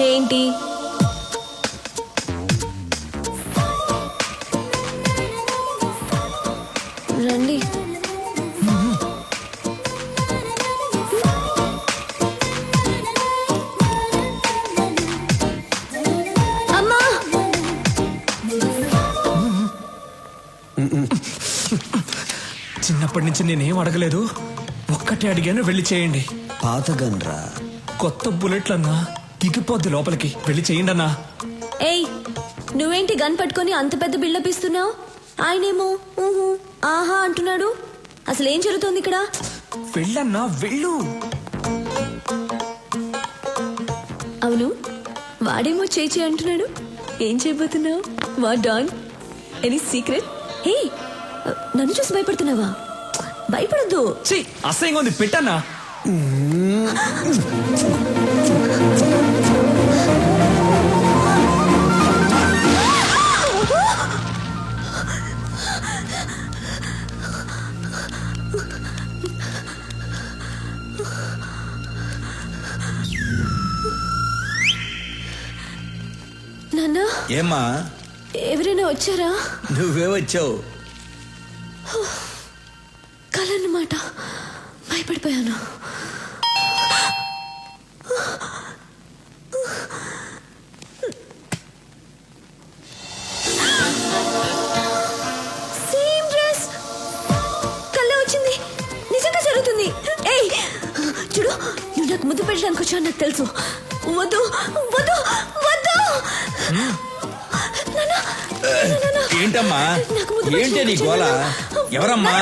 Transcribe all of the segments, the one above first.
ఏంటి? రండి. అమ్మా! చిన్నప్పటి నుంచి నేనేం అడగలేదు. ఒక్కటే అడిగాను వెళ్ళి చేయండి. పాత గన్రా కొత్త బుల్లెట్లన్నా దిగిపోద్ది లోపలికి. వెళ్ళి చేయండి అన్నా. ఏయ్ నువ్వేంటి గన్ పట్టుకొని అంత పెద్ద బిల్డప్ ఇస్తున్నావు? ఆయనేమో ఊహు ఆహా అంటున్నాడు. అసలు ఏం జరుగుతోంది ఇక్కడ? వెళ్ళన్నా వెళ్ళు. అవును? వాడేమో చేచి అంటున్నాడు. ఏం చేయబోతున్నావు? వా డాన్? Any secret? హే నన్ను చూసి భయపడుతున్నావా? భయపడద్దు. అసహ్యంగా ఉంది. పెట్టన్నా. నాన్న? ఏమ్మా? ఎవరైనా వచ్చారా? నువ్వే వచ్చావు. కలన్నమాట. భయపడిపోయాను. ఏంటమ్మా? ఏంటి నీ గోల. ఎవరమ్మా?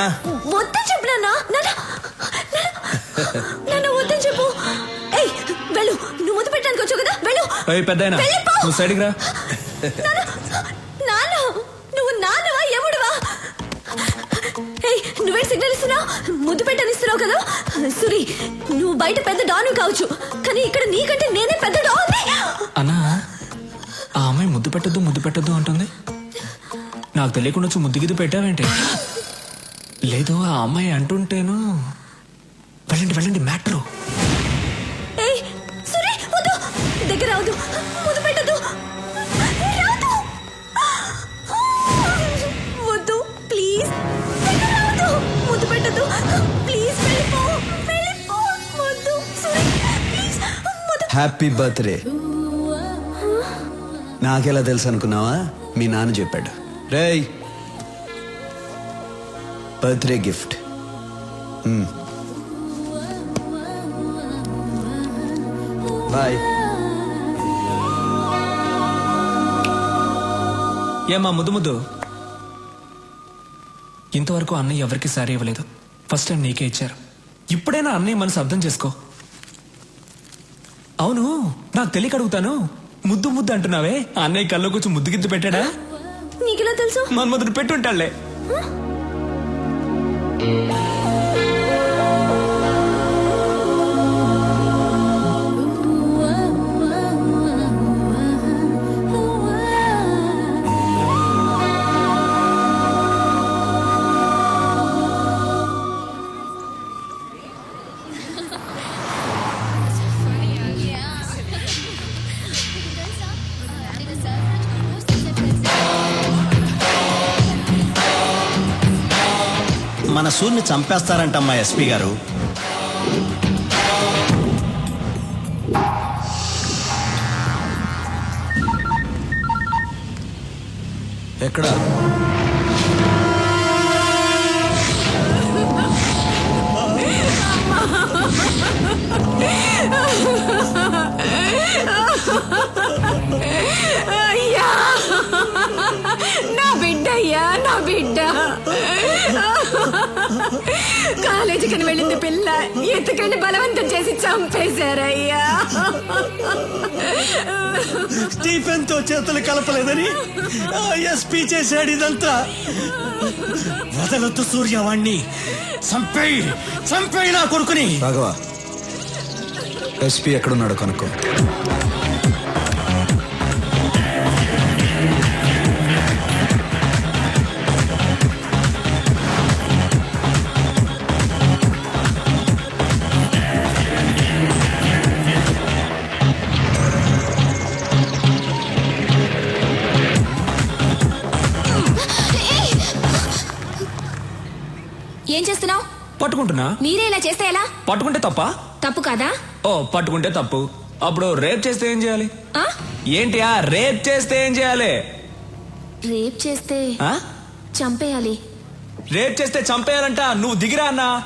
వద్దని చెప్పు నాన్న. వద్దని చెప్పు. వెళ్ళు. నువ్వు ముద్దు పెట్టడానికి వచ్చావు కదా? వెళ్ళు. వెళ్ళిపో. నువ్వు సైడ్కి రా. నాన్న నువ్వు నాన్నవా ఎవడువా నువ్వే సిగ్నల్ ఇస్తున్నావు? ముద్దు పెట్టని ఇస్తున్నావు కదా? సురి నువ్వు బయట పెద్ద డాను కావచ్చు. కానీ ఇక్కడ నీకంటే నేనే పెద్ద డాన్ అన్నా ఆ అమ్మాయి ముద్దు పెట్టద్దు ముద్దు పెట్టద్దు అంటుంది. నాకు తెలియకుండా వచ్చి ముద్దు గిద్దు పెట్టావేంటి? లేదు ఆ అమ్మాయి అంటుంటేను. వెళ్ళండి వెళ్ళండి మ్యాటర్. దగ్గర వద్దు ప్లీజ్. దగ్గర ప్లీజ్ వెళ్ళిపో. వెళ్ళిపో. వద్దు సురి ప్లీజ్. ముద్దు హ్యాపీ బర్త్డే నాకెలా తెలుసు అనుకున్నావా? మీ నాన్న చెప్పాడు. రేయ్. Birthday gift. బాయ్. ఏమా ముద్దు ముద్దు. ఇంతవరకు అన్నయ్య ఎవరికి సారీ ఇవ్వలేదు. ఫస్ట్ టైం నీకే ఇచ్చారు. ఇప్పుడైనా అన్నయ్య మనసు అర్థం చేసుకో. అవును నాకు తెలియక అడుగుతాను. ముద్దు ముద్దు అంటున్నావే. ఆ అన్నయ్య కల్లో కూర్చొని ముద్దు గిద్దు పెట్టాడా? నీకెలా తెలుసు? మన్మధుడు పెట్టుంటాళ్ళే మన సూర్ని చంపేస్తారంటమ్మా ఎస్పీ గారు. ఎక్కడ? కాలేజీకి వెళ్ళింది పిల్ల. ఎత్తుకని బలవంతం చేసి చంపేశారయ్యా స్టీఫెన్తో చేతులు కలపలేదని ఎస్పీ చేశాడు ఇదంతా. వదలొద్దు సూర్యవాణ్ణి చంపేయి చంపేయి నా కొడుకుని. రాఘవ ఎస్పీ ఎక్కడున్నాడో కనుక్కో. పట్టుకుంటున్నా. మీరే ఇలా చేస్తే ఎలా? పట్టుకుంటే తప్ప? తప్పు కాదా? ఓ పట్టుకుంటే తప్పు. అప్పుడు రేప్ చేస్తే ఏం చేయాలి? ఆ? ఏంటి ఆ రేప్ చేస్తే ఏం చేయాలి? రేప్ చేస్తే ఆ? చంపేయాలి. రేప్ చేస్తే చంపేయాలంట. నువ్వు దిగిరా అన్నా.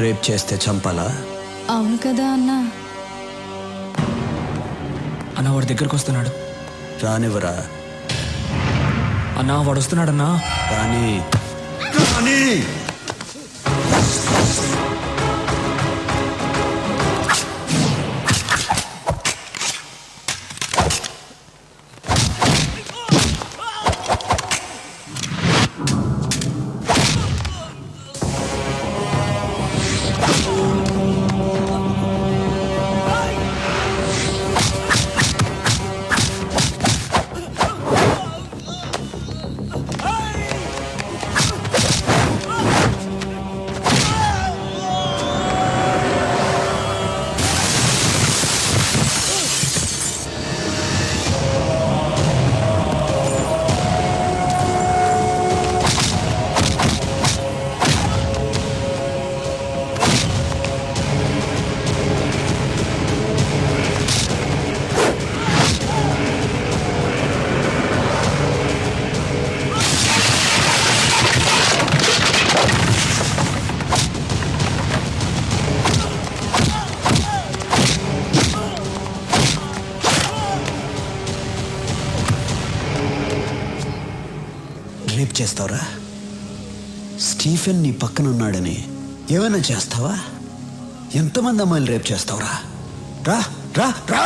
రేప్ చేస్తే చంపాలా? అవును కదా అన్నా. అన్న వాడి దగ్గరకు వస్తున్నాడు. రానివ్వరా? అన్నా వాడు వస్తున్నాడన్నా రాని చేస్తావురా? స్టీఫెన్ నీ పక్కన ఉన్నాడని ఏమైనా చేస్తావా? ఎంతమంది అమ్మాయిలు రేపు చేస్తావురా? రా రా రా!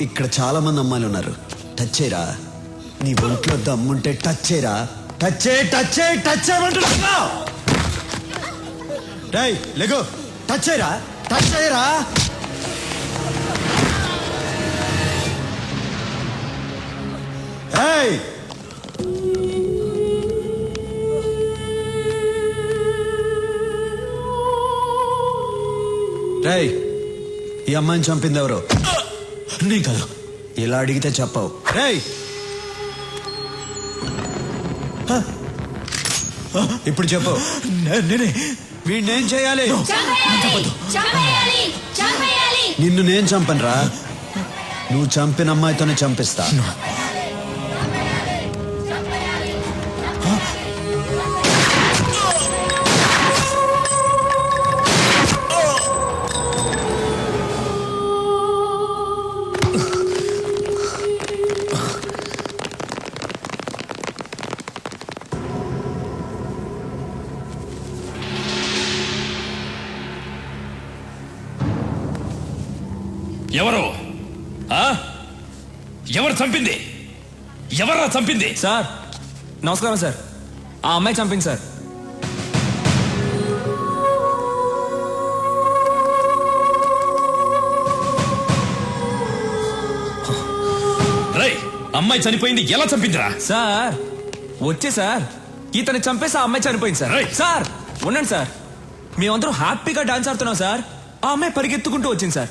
ఇక్కడ చాలా మంది అమ్మాయిలు ఉన్నారు. టచ్ చేయరా? నీ ఒంట్లో దమ్ముంటే టచ్ చేయరా? టచ్ చేయి టచ్ చేయి టచ్ చేయమంటున్నా టచ్ చేయరా? టచ్ చేయరా? ఈ అమ్మాయిని చంపింది ఎవరు? నీ కాదు ఇలా అడిగితే చెప్పవు. రేయ్! హ? ఇప్పుడు చెప్పు. నేనే. వీడినేం చేయాలి? నిన్ను నేను చంపనురా. నువ్వు చంపిన అమ్మాయితోనే చంపిస్తా. ఎవరు? ఆ? ఎవరు చంపింది? ఎవరా చంపింది? సార్ నమస్కారం సార్. ఆ అమ్మాయి చంపింది సార్. అమ్మాయి చనిపోయింది ఎలా చంపిందిరా? సార్ వచ్చే సార్. ఇతన్ని చంపేసి ఆ అమ్మాయి చనిపోయింది సార్. సార్ ఉండండి సార్. మేమందరం హ్యాపీగా డాన్స్ ఆడుతున్నాం సార్. ఆ అమ్మాయి పరిగెత్తుకుంటూ వచ్చింది సార్.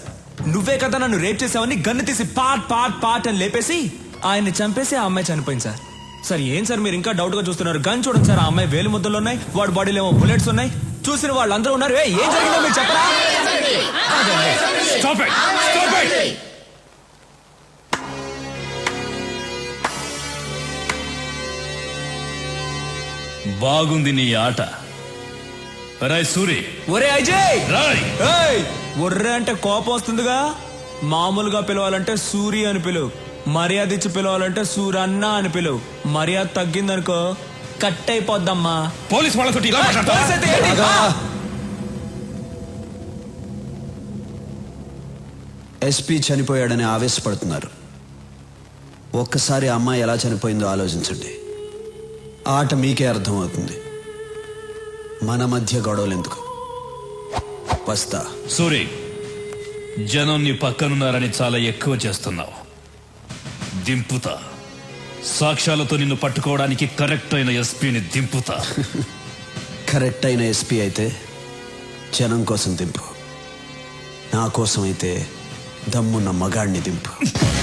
నువ్వే కదా నన్ను రేప్ చేసావని గన్ను తీసి పాట్ పాట్ పాట్ అని లేపేసి ఆయన్ని చంపేసి ఆ అమ్మాయి చనిపోయింది సార్. సార్ ఏం సార్ మీరు ఇంకా డౌట్గా చూస్తున్నారు? గన్ చూడండి సార్ ఆ అమ్మాయి వేలు ముద్దలు ఉన్నాయి వాడి బాడీలో ఏమో బుల్లెట్స్ ఉన్నాయి. చూసిన వాళ్ళందరూ ఉన్నారు. "ఏయ్, ఏం జరిగిందో మీరు చెప్పరా! బాగుంది నీ ఆట. రాయ్ సూరి. ఒరే అజయ్ రాయ్! ఏయ్! ఒర్రె అంటే కోపం వస్తుందిగా? మామూలుగా పిలవాలంటే సూరి అని పిలువు. మర్యాద ఇచ్చి పిలవాలంటే సూరన్న అని పిలువు. మర్యాద తగ్గిందనుకో కట్ అయిపోద్దమ్మా. పోలీస్ వాళ్ళతో ఇలా మాట్లాడతావా? పోలీస్ అయితే ఏంటి? బాగా. ఆ! ఎస్పీ చనిపోయాడని ఆవేశపడుతున్నారు. ఒక్కసారి ఆ అమ్మాయి ఎలా చనిపోయిందో ఆలోచించండి. ఆట మీకే అర్థమవుతుంది. మన మధ్య గొడవలు ఎందుకు వస్తా. సూరి జనం నీ పక్కనున్నారని చాలా ఎక్కువ చేస్తున్నావు. దింపుతా. సాక్ష్యాలతో నిన్ను పట్టుకోవడానికి కరెక్ట్ అయిన ఎస్పీని దింపుతా. కరెక్ట్ అయిన ఎస్పీ అయితే జనం కోసం దింపు. నా కోసం అయితే దమ్మున్న మగాడిని దింపు.